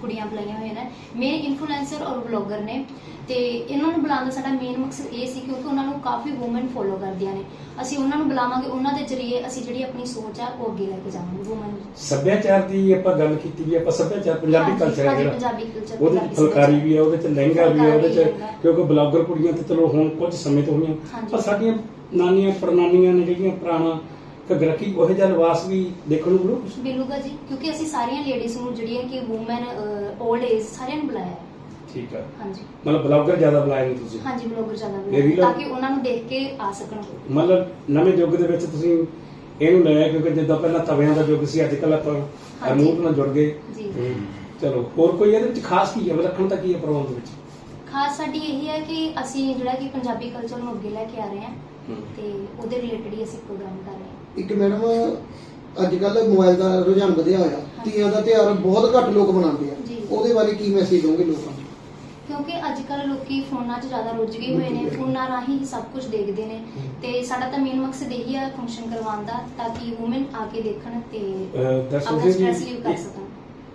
ਕੁੜੀਆਂ ਬੁਲਾਈਆਂ ਹੋਈਆਂ ਨੇ ਮੇਨ ਇਨਫਲੂਐਂਸਰ ਔਰ ਬਲੌਗਰ ਨੇ। ਤੇ ਇਹਨਾਂ ਨੂੰ ਬੁਲਾਉਣ ਦਾ ਸਾਡਾ ਮੇਨ ਮਕਸਦ ਇਹ ਸੀ ਕਿਉਂਕਿ ਉਹਨਾਂ ਨੂੰ ਕਾਫੀ ਔਮਨ ਫੋਲੋ ਕਰਦੀਆਂ ਨੇ। ਅਸੀਂ ਉਹਨਾਂ ਨੂੰ ਬੁਲਾਵਾਂਗੇ ਉਹਨਾਂ ਦੇ ਜ਼ਰੀਏ ਅਸੀਂ ਜਿਹੜੀ ਆਪਣੀ ਸੋਚ ਆ ਉਹ ਅੱਗੇ ਲੈ ਕੇ ਜਾਵਾਂਗੇ ਔਮਨ ਸੱਭਿਆਚਾਰ ਦੀ ਆਪਾਂ ਗੱਲ ਕੀਤੀ ਵੀ ਆਪਾਂ ਸੱਭਿਆਚਾਰ ਪੰਜਾਬੀ ਕਲਚਰ ਹੈ ਜਿਹੜਾ। ਉਹਦੇ ਪੰਜਾਬੀ ਚ ਫੁਲਕਾਰੀ ਵੀ ਹੈ ਉਹਦੇ ਚ ਲਹਿੰਗਾ ਵੀ ਹੈ ਉਹਦੇ ਚ ਫੁਲਕਾਰੀ, ਲਹਿੰਗਾ। ਕਿਉਂਕਿ ਬਲੌਗਰ ਕੁੜੀਆਂ ਤੇ ਚਲੋ ਹੁਣ ਕੁਝ ਸਮੇਂ ਤੋਂ ਹੋਈਆਂ। ਪਰ ਸਾਡੀਆਂ ਨਾਨੀਆਂ ਪੜਨਾਨੀਆਂ ਨੇ ਜਿਹੜੀਆਂ ਪੁਰਾਣਾ ਘੱਗਰਾ ਕੀ ਉਹ ਜਿਹਾ ਲਿਬਾਸ ਵੀ ਦੇਖਣ ਨੂੰ ਮਿਲੂ? ਕੁਛ ਮਿਲੂਗਾ ਜੀ ਕਿਉਂਕਿ ਅਸੀਂ ਸਾਰੀਆਂ ਲੇਡੀਜ਼ ਨੂੰ ਜਿਹੜੀਆਂ ਕਿ ਔਮਨ 올ਡ ਏਜ ਸਾਰਿਆਂ ਨੂੰ ਬੁਲਾਇਆ ਹੈ। ਠੀਕ ਹੈ ਹਾਂਜੀ। ਮਤਲਬ ਬਲੌਗਰ ਜ਼ਿਆਦਾ ਬੁਲਾਏ ਨੇ ਤੁਸੀਂ? ਹਾਂਜੀ ਬਲੌਗਰ ਜ਼ਿਆਦਾ ਇਹ ਵੀ ਬੁਲਾਇਆ ਲਓ। ਤਾਂ ਕਿ ਉਹਨਾਂ ਨੂੰ ਦੇਖ ਕੇ ਆ ਸਕਣ। ਮਤਲਬ ਨਵੇਂ ਯੁੱਗ ਦੇ ਵਿੱਚ ਤੁਸੀਂ ਇਹਨੂੰ ਲਿਆ ਕਿਉਂਕਿ ਜਿੱਦਾਂ ਪਹਿਲਾਂ ਤਵਿਆਂ ਦਾ ਯੁੱਗ ਸੀ ਅੱਜ ਕੱਲ੍ਹ ਆਪਾਂ ਹਾਂਜੀ। ਰਿਮੋਟ ਨਾਲ ਜੁੜ ਗਏ। ਜੀ। ਚਲੋ ਹੋਰ ਕੋਈ ਇਹਦੇ ਵਿੱਚ ਖਾਸ ਕੀ ਹੈ? ਵਿਲੱਖਣਤਾ ਕੀ ਹੈ ਪ੍ਰੋਗਰਾਮ ਦੇ ਵਿੱਚ? ਖਾਸ ਸਾਡੀ ਇਹ ਹੈ ਕਿ ਅਸੀਂ ਜਿਹੜਾ ਕਿ ਪੰਜਾਬੀ ਕਲਚਰ ਨੂੰ ਅੱਗੇ ਲੈ ਕੇ ਆ ਰਹੇ ਹਾਂ। ਤੇ ਉਹਦੇ ਰਿਲੇਟਡ ਹੀ ਅਸੀਂ ਪ੍ਰੋਗਰਾਮ ਕਰ ਰਹੇ ਹਾਂ। ਇੱਕ ਮੈਡਮ ਅੱਜ ਕੱਲ ਮੋਬਾਈਲ ਦਾ ਰੁਝਾਨ ਵਧਿਆ ਹੋਇਆ। ਤੀਆਂ ਦਾ ਤਿਉਹਾਰ ਬਹੁਤ ਘੱਟ ਲੋਕ ਮਨਾਉਂਦੇ ਆ। ਜੀ। ਉਹਦੇ ਬਾਰੇ ਕੀ ਮੈਸੇਜ ਦੋਗੇ ਲੋਕਾਂ ਨੂੰ? ਕਿਉਂਕਿ ਅੱਜ ਕੱਲ ਲੋਕੀ ਫੋਨਾਂ 'ਚ ਜ਼ਿਆਦਾ ਰੁੱਝ ਗਏ ਹੋਏ ਨੇ। ਫੋਨਾਂ ਰਾਹੀਂ ਹੀ ਸਭ ਕੁਝ ਦੇਖਦੇ ਨੇ। ਤੇ ਸਾਡਾ ਤਾਂ ਮੇਨ ਮਕਸਦ ਇਹੀ ਹੈ ਫੰਕਸ਼ਨ ਕਰਵਾਉਣ ਦਾ ਤਾਂ ਕਿ ਔਮਨ ਆ ਕੇ ਦੇਖਣ ਤੇ ਅਹ ਆਪਣਾ ਜੀ, ਲੀਵ ਕਰ ਸਕਣ।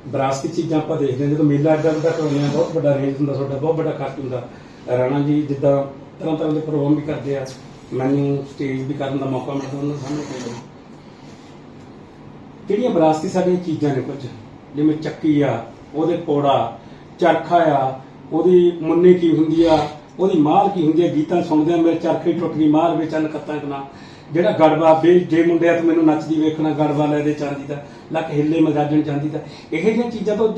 ਵਿਰਾਸਤੀ ਚੀਜ਼ਾਂ ਆਪਾਂ ਦੇਖਦੇ ਹਾਂ। ਜਦੋਂ ਮੇਲਾ ਅੱਡਾ ਦਾ ਕਰਾਉਂਦੇ ਆ ਬਹੁਤ ਵੱਡਾ ਰੇਂਜ ਹੁੰਦਾ ਤੁਹਾਡਾ ਬਹੁਤ ਵੱਡਾ ਖਰਚ ਹੁੰਦਾ। ਰਾਣਾ ਜੀ ਜਿੱਦਾਂ ਤਰ੍ਹਾਂ ਤਰ੍ਹਾਂ ਦੇ ਪ੍ਰੋਗਰਾਮ ਵੀ ਕਰਦੇ ਆ। ਮੈਨੂੰ ਸਟੇਜ ਵੀ ਕਰਨ ਦਾ ਮੌਕਾ ਮਿਲਦਾ ਉਹਨਾਂ ਸਾਹਮਣੇ ਕੋਈ ਜਿਹੜੀਆਂ ਵਿਰਾਸਤੀ ਸਾਡੀਆਂ ਚੀਜ਼ਾਂ ਨੇ ਕੁਝ? ਜਿਵੇਂ ਚੱਕੀ ਆ, ਉਹਦੇ ਪੌੜਾ, ਚਰਖਾ ਆ, ਉਹਦੀ ਮੁੰਨੀ ਕੀ ਹੁੰਦੀ ਆ, ਉਹਦੀ ਮਾਲ ਕੀ ਹੁੰਦੀ ਆ, ਗੀਤਾਂ ਸੁਣਦੇ ਆ ਮੇਰੇ ਚਰਖੇ ਟੁੱਟ ਗਈ, ਮਾਲ ਵਿੱਚ ਚੰਨ ਕਨਾ ਜਿਹੜਾ ਗੜਵਾ ਬੇ ਜੇ ਮੁੰਡਿਆ ਤੇ ਮੈਨੂੰ ਨੱਚਦੀ ਵੇਖਣਾ ਗੜਵਾ ਲੈ ਦੇ ਚਾਂਦੀ ਦਾ, ਲੱਕ ਹਿੱਲੇ ਮਜਾਜਣ ਚਾਂਦੀ ਦਾ। ਇਹੋ ਜਿਹੀਆਂ ਚੀਜ਼ਾਂ ਤੋਂ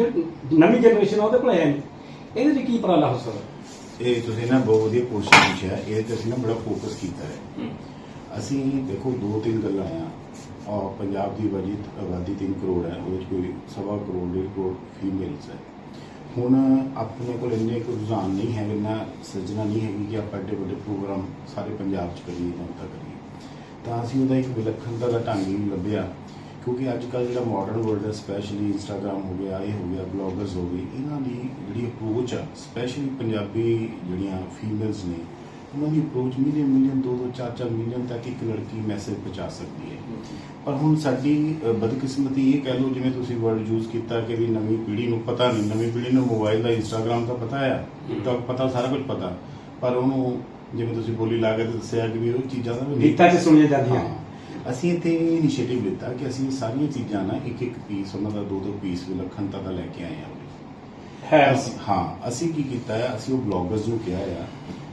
ਨਵੀਂ ਜਨਰੇਸ਼ਨ ਆ, ਉਹਦੇ ਕੋਲ ਹੈ ਨਹੀਂ। ਇਹਦੇ ਲਈ ਕੀ ਉਪਰਾਲਾ ਹੋ ਸਕਦਾ? ਇਹ ਤੁਸੀਂ ਨਾ ਬਹੁਤ ਵਧੀਆ ਕੁਐਸਚਨ ਪੁੱਛਿਆ ਇਹ ਤੇ ਅਸੀਂ ਨਾ ਬੜਾ ਫੋਕਸ ਕੀਤਾ ਹੈ। ਅਸੀਂ ਦੇਖੋ ਦੋ ਤਿੰਨ ਗੱਲਾਂ ਆ। ਔਰ ਪੰਜਾਬ ਦੀ ਆਬਾਦੀ ਆਬਾਦੀ 3 ਕਰੋੜ ਹੈ ਉਹਦੇ ਵਿੱਚ ਕੋਈ ਸਵਾ ਕਰੋੜ ਡੇਢ ਕਰੋੜ ਫੀਮੇਲਸ ਹੈ। ਹੁਣ ਆਪਣੇ ਕੋਲ ਇੰਨੇ ਕੁ ਰੁਝਾਨ ਨਹੀਂ ਹੈ ਇੰਨਾ ਸਰਜਣਾ ਨਹੀਂ ਹੈਗੀ ਕਿ ਆਪਾਂ ਐਡੇ ਵੱਡੇ ਪ੍ਰੋਗਰਾਮ ਸਾਰੇ ਪੰਜਾਬ 'ਚ ਕਰੀਏ ਜਨਤਾ ਕਰੀਏ। ਤਾਂ ਅਸੀਂ ਉਹਦਾ ਇੱਕ ਵਿਲੱਖਣਤਾ ਦਾ ਢੰਗ ਹੀ ਲੱਭਿਆ। ਕਿਉਂਕਿ ਅੱਜ ਕੱਲ ਜਿਹੜਾ ਮਾਡਰਨ ਵਰਲਡ ਹੈ ਸਪੈਸ਼ਲੀ ਇੰਸਟਾਗ੍ਰam ਹੋ ਗਿਆ ਇਹ ਹੋ ਗਿਆ ਬਲੌਗਰਸ ਹੋ ਗਏ ਇਹਨਾਂ ਦੀ ਜਿਹੜੀ ਅਪਰੋਚ ਆ ਸਪੈਸ਼ਲੀ ਪੰਜਾਬੀ ਜਿਹੜੀਆਂ ਫੀਮੇਲਸ ਨੇ ਉਹਨਾਂ ਦੀ ਅਪਰੋਚ ਮਿਲੀਅਨ ਮਿਲੀਅਨ ਦੋ ਦੋ ਚਾਰ ਚਾਰ ਮਿਲੀਅਨ ਤੱਕ ਇੱਕ ਲੜਕੀ ਮੈਸੇਜ ਪਹੁੰਚਾ ਸਕਦੀ ਹੈ। ਪਰ ਹੁਣ ਸਾਡੀ ਬਦਕਿਸਮਤੀ ਇਹ ਕਹਿ ਲਓ ਜਿਵੇਂ ਤੁਸੀਂ ਵਰਡ ਯੂਜ਼ ਕੀਤਾ ਕਿ ਵੀ ਨਵੀਂ ਪੀੜ੍ਹੀ ਨੂੰ ਪਤਾ ਨਹੀਂ ਨਵੀਂ ਪੀੜ੍ਹੀ ਨੂੰ ਮੋਬਾਈਲ ਦਾ ਇੰਸਟਾਗ੍ਰam ਦਾ ਪਤਾ ਆ ਟਿਕਟੌਕ ਪਤਾ ਸਾਰਾ ਕੁਝ ਪਤਾ। ਪਰ ਉਹਨੂੰ ਜਿਵੇਂ ਤੁਸੀਂ ਬੋਲੀ ਲਾ ਕੇ ਦੱਸਿਆ ਕਿ ਵੀ ਉਹ ਚੀਜ਼ਾਂ ਦਾ ਵੀ ਗੀਤਾਂ 'ਚ ਸੁਣੀਆਂ ਜਾਂਦੀਆਂ। ਅਸੀਂ ਇੱਥੇ ਇਨੀਸ਼ੀਏਟਿਵ ਲਿੱਤਾ ਕਿ ਅਸੀਂ ਸਾਰੀਆਂ ਚੀਜ਼ਾਂ ਨਾ ਇੱਕ ਇੱਕ ਪੀਸ ਉਹਨਾਂ ਦਾ ਦੋ ਦੋ ਪੀਸ ਵਿਲੱਖਣਤਾ ਦਾ ਲੈ ਕੇ ਆਏ ਹਾਂ। ਹੈ। ਅਸੀਂ- ਹਾਂ ਅਸੀਂ ਕੀ ਕੀਤਾ ਹੈ ਅਸੀਂ ਉਹ ਬਲੌਗਰਸ ਨੂੰ ਕਿਹਾ ਆ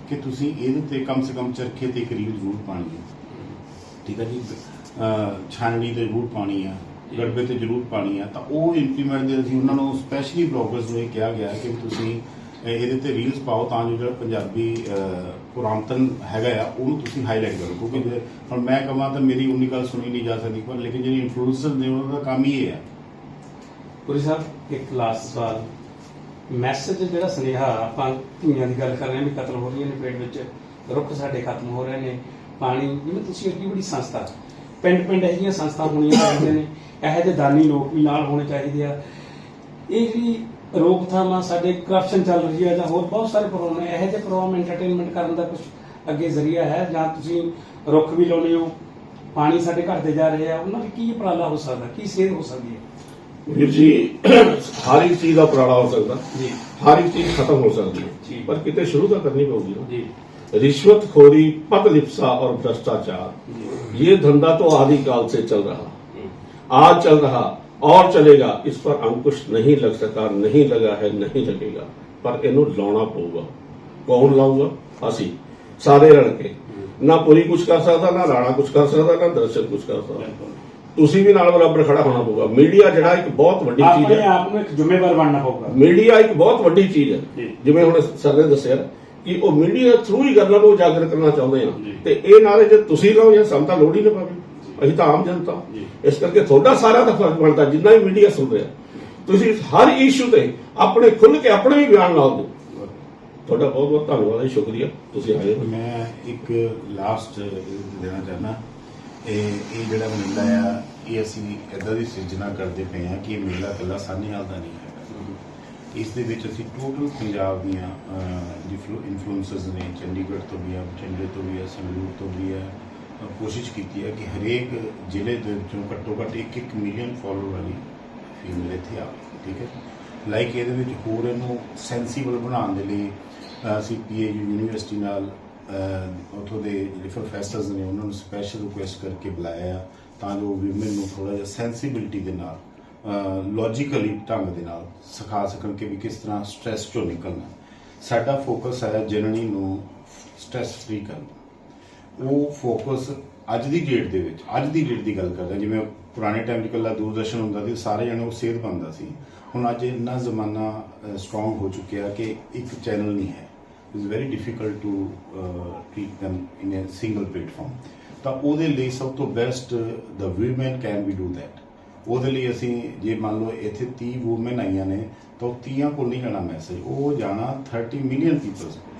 ਕਿ ਤੁਸੀਂ ਇਹਦੇ ਤੇ ਕਮ ਸੇ ਕਮ ਚਰਖੇ ਤੇ ਇੱਕ ਰੀਲ ਜ਼ਰੂਰ ਪਾਣੀ ਹੈ ਠੀਕ ਹੈ ਜੀ। ਅਹ ਛਾਨਣੀ ਤੇ ਜ਼ਰੂਰ ਪਾਣੀ ਆ ਗੜਬੇ ਤੇ ਜ਼ਰੂਰ ਪਾਣੀ ਆ। ਤਾਂ ਉਹ ਇੰਪਲੀਮੈਂਟ ਦੇ ਅਸੀਂ ਉਹਨਾਂ ਨੂੰ ਸਪੈਸ਼ਲੀ ਬਲੌਗਰਸ ਨੂੰ ਇਹ ਕਿਹਾ ਗਿਆ ਕਿ ਤੁਸੀਂ ਇਹਦੇ ਤੇ ਰੀਲਸ ਪਾਓ ਤਾਂ ਜੋ ਜਿਹੜਾ ਪੰਜਾਬੀ ਅਹ, ਪੁਰਾਤਨ ਹੈਗਾ ਆ ਉਹਨੂੰ ਤੁਸੀਂ ਹਾਈਲਾਈਟ ਕਰੋ। ਕਿਉਂਕਿ ਹੁਣ ਮੈਂ ਕਹਾਂ ਤਾਂ ਮੇਰੀ ਉਨੀ ਗੱਲ ਸੁਣੀ ਨਹੀਂ ਜਾ ਸਕਦੀ ਪਰ ਲੇਕਿਨ ਜਿਹੜੇ ਇਨਫਲੂਐਂਸਰ ਨੇ ਉਹਨਾਂ ਦਾ ਕੰਮ ਹੀ ਇਹ ਹੈ ਪੁਰੀ ਸਾਹਿਬ ਇੱਕ ਲਾਸਟ ਸਵਾਲ। ਮੈਸੇਜ ਜਿਹੜਾ ਸੁਨੇਹਾ ਆਪਾਂ ਧੀਆਂ ਦੀ ਗੱਲ ਕਰ ਰਹੇ ਹਾਂ ਵੀ ਕਤਲ ਹੋ ਰਹੀਆਂ ਨੇ ਪਿੰਡ ਵਿੱਚ ਰੁੱਖ ਸਾਡੇ ਖਤਮ ਹੋ ਰਹੇ ਨੇ ਪਾਣੀ ਜਿਵੇਂ ਤੁਸੀਂ ਅੱਡੀ ਬੜੀ ਸੰਸਥਾ ਪਿੰਡ ਪਿੰਡ ਇਹ ਜਿਹੀਆਂ ਸੰਸਥਾ ਹੋਣੀਆਂ ਚਾਹੀਦੀਆਂ ਨੇ ਇਹੋ ਜਿਹੇ ਦਾਨੀ ਲੋਕ ਵੀ ਨਾਲ ਹੋਣੇ ਚਾਹੀਦੇ ਆ। ਇਹ ਜਿਹੜੀ ਰੋਕਥਾਮ ਆ ਸਾਡੇ ਕਰਪਸ਼ਨ ਚੱਲ ਰਹੀ ਹੈ ਜਾਂ ਹੋਰ ਬਹੁਤ ਸਾਰੇ ਪ੍ਰੋਗਰਾਮ ਨੇ ਇਹੋ ਜਿਹੇ ਪ੍ਰੋਗਰਾਮ ਐਂਟਰਟੇਨਮੈਂਟ ਕਰਨ ਦਾ ਕੁਝ ਅੱਗੇ ਜ਼ਰੀਆ ਹੈ ਜਾਂ ਤੁਸੀਂ ਰੁੱਖ ਵੀ ਲਾਉਣੇ ਹੋ ਪਾਣੀ ਸਾਡੇ ਘਰ ਦੇ ਜਾ ਰਹੇ ਆ ਉਹਨਾਂ ਲਈ ਕੀ ਉਪਰਾਲਾ ਹੋ ਸਕਦਾ ਕੀ ਸੇਧ ਹੋ ਸਕਦੀ ਹੈ ਵੀਰ ਜੀ ਹਰ ਇੱਕ ਚੀਜ਼ ਦਾ ਉਪਰਾਲਾ ਹੋ ਸਕਦਾ ਜੀ ਹਰ ਇੱਕ ਚੀਜ਼ ਖਤਮ ਹੋ ਸਕਦੀ ਜੀ। ਹੈ ਪਰ ਕਿਤੇ ਸ਼ੁਰੂ ਤਾਂ ਕਰਨੀ ਪਊਗੀ ਨਾ ਜੀ रिश्वतखोरी पदलिप्सा और भ्रष्टाचार ये धंधा तो आदिकाल से चल रहा आज चल रहा और चलेगा इस पर अंकुश नहीं लग सका नहीं लगा है नहीं लगेगा पर ਇਹਨੂੰ ਲਾਉਣਾ ਪਊਗਾ ਕੌਣ ਲਾਊਗਾ ਅਸੀਂ ਸਾਰੇ ਰਲ ਕੇ ਨਾ ਪੁਰੀ ਕੁਝ ਕਰ ਸਕਦਾ ਨਾ ਰਾਣਾ ਕੁਝ ਕਰ ਸਕਦਾ ਨਾ ਦਰਸ਼ਨ ਕੁਝ ਕਰ ਸਕਦਾ ਤੁਸੀਂ ਵੀ ਨਾਲ ਬਰਾਬਰ ਖੜਾ ਹੋਣਾ ਪਊਗਾ ਮੀਡੀਆ ਜਿਹੜਾ ਇੱਕ ਬਹੁਤ ਵੱਡੀ ਚੀਜ਼ ਆਪਣੇ ਹੈ ਆਪ ਨੂੰ ਇੱਕ ਜ਼ਿੰਮੇਵਾਰ ਬਣਨਾ ਪਊਗਾ ਮੀਡੀਆ ਇੱਕ ਬਹੁਤ ਵੱਡੀ ਚੀਜ਼ ਹੈ ਜੀ। ਜਿਵੇਂ ਹੁਣ ਸਰ ਨੇ ਦੱਸਿਆ ਕਿ ਉਹ ਮੀਡੀਆ ਥਰੂ ਹੀ ਗੱਲਾਂ ਨੂੰ ਉਜਾਗਰ ਕਰਨਾ ਚਾਹੁੰਦੇ ਆ ਜੀ। ਤੇ ਇਹ ਨਾਲੇ ਜੇ ਤੁਸੀਂ ਲਾਓ ਜਾਂ ਸਾਨੂੰ ਤਾਂ ਲੋੜ ਹੀ ਨਾ ਪਵੇ ਅਸੀਂ ਤਾਂ ਆਮ ਜਨਤਾ। ਇਸ ਕਰਕੇ ਤੁਹਾਡਾ ਸਾਰਾ ਦਾ ਫਰਜ਼ ਬਣਦਾ ਜਿੰਨਾ ਵੀ ਮੀਡੀਆ ਸੁਣ ਰਿਹਾ। ਤੁਸੀਂ ਹਰ ਇਸ਼ੂ ਤੇ ਆਪਣੇ ਖੁੱਲ ਕੇ ਆਪਣੇ ਵੀ ਬਿਆਨ ਲਾਓ ਦਿਓ। ਤੁਹਾਡਾ ਬਹੁਤ ਬਹੁਤ ਧੰਨਵਾਦ ਹੈ ਸ਼ੁਕਰੀਆ। ਤੁਸੀਂ ਆਏ ਹੋ। ਮੈਂ ਇੱਕ ਲਾਸਟ ਦੇਣਾ ਚਾਹਨਾ ਇਹ ਇਹ ਜਿਹੜਾ ਮੇਲਾ ਆ ਇਹ ਅਸੀਂ ਇਦਾਂ ਦੀ ਸਿਰਜਣਾ ਕਰਦੇ ਪਏ ਆ ਕਿ ਇਹ ਮੇਲਾ ਇਕੱਲਾ ਸਾਨੇਹਾਲ ਦਾ ਨਹੀਂ ਹੈਗਾ ਇਸ ਦੇ ਵਿੱਚ ਅਸੀਂ ਟੋਟਲ ਪੰਜਾਬ ਦੀਆਂ ਇਨਫਲੂਐਂਸਰਸ ਨੇ ਚੰਡੀਗੜ੍ਹ ਤੋਂ ਵੀ ਆ ਬਠਿੰਡੇ ਤੋਂ ਵੀ ਆ ਸੰਗਰੂਰ ਤੋਂ ਵੀ ਆ ਕੋਸ਼ਿਸ਼ ਕੀਤੀ ਹੈ ਕਿ ਹਰੇਕ ਜ਼ਿਲ੍ਹੇ ਦੇ ਵਿੱਚੋਂ ਘੱਟੋ ਘੱਟ 1-1 ਮਿਲੀਅਨ ਫਾਲੋਅਰ ਵਾਲੀ ਫੀਮੇਲ ਇੱਥੇ ਆਵੇ ਠੀਕ ਹੈ? ਲਾਈਕ ਇਹਦੇ ਵਿੱਚ ਹੋਰ ਇਹਨੂੰ ਸੈਂਸੀਬਲ ਬਣਾਉਣ ਦੇ ਲਈ ਅਹ, ਅਸੀਂ ਪੀਏਯੂ ਯੂਨੀਵਰਸਿਟੀ ਨਾਲ ਅਹ, ਉੱਥੋਂ ਦੇ ਜਿਹੜੇ ਪ੍ਰੋਫੈਸਰਸ ਨੇ ਉਹਨਾਂ ਨੂੰ ਸਪੈਸ਼ਲ ਰਿਕੁਐਸਟ ਕਰਕੇ ਬੁਲਾਇਆ ਤਾਂ ਜੋ ਵਿਮਨ ਨੂੰ ਥੋੜਾ ਜਿਹਾ ਸੈਂਸਿਬਿਲਿਟੀ ਦੇ ਨਾਲ ਲੌਜੀਕਲੀ ਢੰਗ ਦੇ ਨਾਲ ਸਿਖਾ ਸਕਣ ਕਿ ਵੀ ਕਿਸ ਤਰ੍ਹਾਂ ਸਟ੍ਰੈਸ ਚੋਂ ਨਿਕਲਣਾ। ਸਾਡਾ ਫੋਕਸ ਹੈ ਜਨਨੀ ਨੂੰ ਸਟ੍ਰੈਸ ਫ੍ਰੀ ਕਰਨਾ। ਉਹ ਫੋਕਸ ਅੱਜ ਦੀ ਡੇਟ ਦੇ ਵਿੱਚ, ਅੱਜ ਦੀ ਡੇਟ ਦੀ ਗੱਲ ਕਰਦਾ, ਜਿਵੇਂ ਪੁਰਾਣੇ ਟਾਈਮ 'ਚ ਇਕੱਲਾ ਦੂਰਦਰਸ਼ਨ ਹੁੰਦਾ ਸੀ, ਸਾਰੇ ਜਣੇ ਉਹ ਸੇਧ ਪਾਉਂਦਾ ਸੀ। ਹੁਣ ਅੱਜ ਇੰਨਾ ਜ਼ਮਾਨਾ ਸਟਰੋਂਗ ਹੋ ਚੁੱਕਿਆ ਕਿ ਇੱਕ ਚੈਨਲ ਨਹੀਂ ਹੈ। It's very difficult to treat them in a single platform ਤਾਂ ਉਹਦੇ ਲਈ ਸਭ ਤੋਂ best the women can we do that. ਉਹਦੇ ਲਈ ਅਸੀਂ, ਜੇ ਮੰਨ ਲਓ ਇੱਥੇ 30 ਵੂਮਨ ਆਈਆਂ ਨੇ, ਤਾਂ ਉਹ 30 ਕੋਲ ਨਹੀਂ ਜਾਣਾ ਮੈਸੇਜ ਉਹ ਜਾਣਾ 30 ਮਿਲੀਅਨ ਪੀਪਲਸ ਕੋਲ।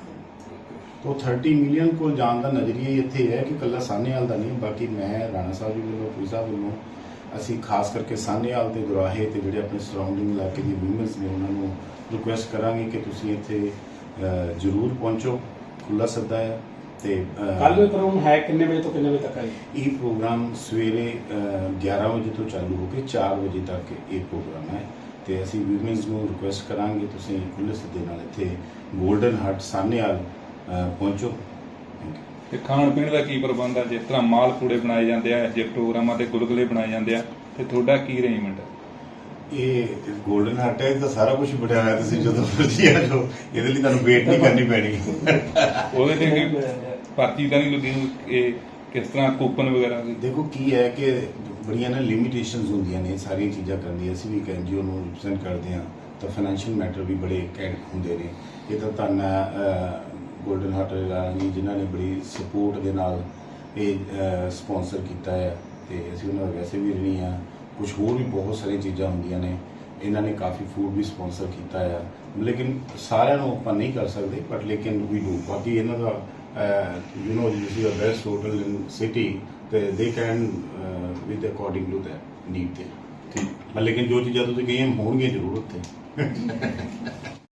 ਤਾਂ 30 ਮਿਲੀਅਨ ਕੋਲ ਜਾਣ ਦਾ ਨਜ਼ਰੀਆ ਹੀ ਇੱਥੇ ਹੈ ਕਿ ਕੱਲਾ ਸਾਹਨੇਵਾਲ ਦਾ ਨਹੀਂ ਬਾਕੀ ਮੈਂ ਰਾਣਾ ਸਾਹਿਬ ਜੀ ਵੱਲੋਂ ਪੁਲਿਸ ਸਾਹਿਬ ਵੱਲੋਂ ਅਸੀਂ ਖਾਸ ਕਰਕੇ ਸਾਹਨੇਵਾਲ ਦੇ ਦੁਰਾਹੇ ਤੇ ਜਿਹੜੇ ਆਪਣੇ ਸਰਾਊਂਡਿੰਗ ਇਲਾਕੇ ਦੀ ਵਿਮਨਸ ਨੇ ਉਹਨਾਂ ਨੂੰ ਰਿਕੁਐਸਟ ਕਰਾਂਗੇ ਕਿ ਤੁਸੀਂ ਇੱਥੇ ਜ਼ਰੂਰ ਪਹੁੰਚੋ। ਖੁੱਲਾ ਸੱਦਾ ਹੈ ਤੇ ਕੱਲ ਪ੍ਰੋਗਰਾਮ ਹੈ ਕਿੰਨੇ ਵਜੇ ਤੋਂ ਕਿੰਨੇ ਵਜੇ ਤੱਕ ਹੈ ਇਹ ਪ੍ਰੋਗਰਾਮ ਸਵੇਰੇ ਅਹ, 11 ਵਜੇ ਤੋਂ ਚਾਲੂ ਹੋ ਕੇ 4 ਵਜੇ ਤੱਕ ਇਹ ਪ੍ਰੋਗਰਾਮ ਹੈ ਤੇ ਅਸੀਂ ਵਿਮਨਸ ਨੂੰ ਰਿਕੁਐਸਟ ਕਰਾਂਗੇ। ਤੁਸੀਂ ਖੁੱਲੇ ਸੱਦੇ ਨਾਲ ਇੱਥੇ 골ਡਨ ਹਟ ਸਾਹਨੇਵਾਲ ਪਹੁੰਚੋ. ਤੇ ਖਾਣ ਪੀਣ ਦਾ ਕੀ ਪ੍ਰਬੰਧ ਹੈ ਜਿਸ ਤਰ੍ਹਾਂ ਮਾਲ ਪੂੜੇ ਬਣਾਏ ਜਾਂਦੇ ਆ ਜੇ ਪ੍ਰੋਗਰਾਮਾਂ ਤੇ ਗੁਲਗੁਲੇ ਬਣਾਏ ਜਾਂਦੇ ਆ ਤੇ ਤੁਹਾਡਾ ਕੀ ਅਰੇਂਜਮੈਂਟ ਹੈ ਇਹ 골ਡਨ ਹਟ ਹੈ ਇਹਦਾ ਸਾਰਾ ਕੁਝ ਹੋਇਆ ਤੁਸੀਂ ਜਦੋਂ ਮਰਜ਼ੀ ਆ ਜਾਓ। ਇਹਦੇ ਲਈ ਤੁਹਾਨੂੰ ਵੇਟ ਨਹੀਂ ਕਰਨੀ ਪੈਣੀ। ਉਹਦੇ ਤੇ ਕੋਈ ਭਰਤੀ ਤਾਂ ਨਹੀਂ ਲੱਗੀ ਇਹ ਕਿਸ ਤਰ੍ਹਾਂ ਕੂਪਨ ਵਗੈਰਾ ਦੀ ਦੇਖੋ ਕੀ ਹੈ ਕਿ ਬੜੀਆਂ ਨਾ ਲਿਮਿਟੇਸ਼ਨਸ ਹੁੰਦੀਆਂ ਨੇ ਸਾਰੀਆਂ ਚੀਜ਼ਾਂ ਕਰਨ ਦੀ ਅਸੀਂ ਵੀ ਇੱਕ ਐਨਜੀਓ ਨੂੰ ਰਿਪਰੈਜ਼ੈਂਟ ਕਰਦੇ ਹਾਂ ਤਾਂ ਫਾਈਨੈਂਸ਼ੀਅਲ ਮੈਟਰ ਵੀ ਬੜੇ ਕੈਂਟ ਹੁੰਦੇ ਨੇ। ਇਹ ਤਾਂ ਧੰਨ ਗੋਲਡਨ ਹਾਰਟ ਜੀ ਜਿਨ੍ਹਾਂ ਨੇ ਬੜੀ ਸਪੋਰਟ ਦੇ ਨਾਲ ਇਹ ਸਪਾਂਸਰ ਕੀਤਾ ਹੈ ਤੇ ਅਸੀਂ ਉਹਨਾਂ ਦਾ ਵੈਸੇ ਵੀ ਰਹੀ ਆ ਕੁਝ ਹੋਰ ਵੀ ਬਹੁਤ ਸਾਰੀਆਂ ਚੀਜ਼ਾਂ ਹੁੰਦੀਆਂ ਨੇ। ਇਹਨਾਂ ਨੇ ਕਾਫੀ ਫੂਡ ਵੀ ਸਪਾਂਸਰ ਕੀਤਾ ਆ। ਲੇਕਿਨ ਸਾਰਿਆਂ ਨੂੰ ਆਪਾਂ ਨਹੀਂ ਕਰ ਸਕਦੇ ਬਟ ਲੇਕਿਨ ਵੀ ਡੂ ਬਾਕੀ ਇਹਨਾਂ ਦਾ you know you see a best hotel in city ਤੇ they can with according to that need ਤੇ। ਠੀਕ। ਲੇਕਿਨ ਜੋ ਚੀਜ਼ਾਂ ਤੁਸੀਂ ਕਹੀਆਂ ਹੋਣਗੀਆਂ ਜ਼ਰੂਰ ਉੱਥੇ।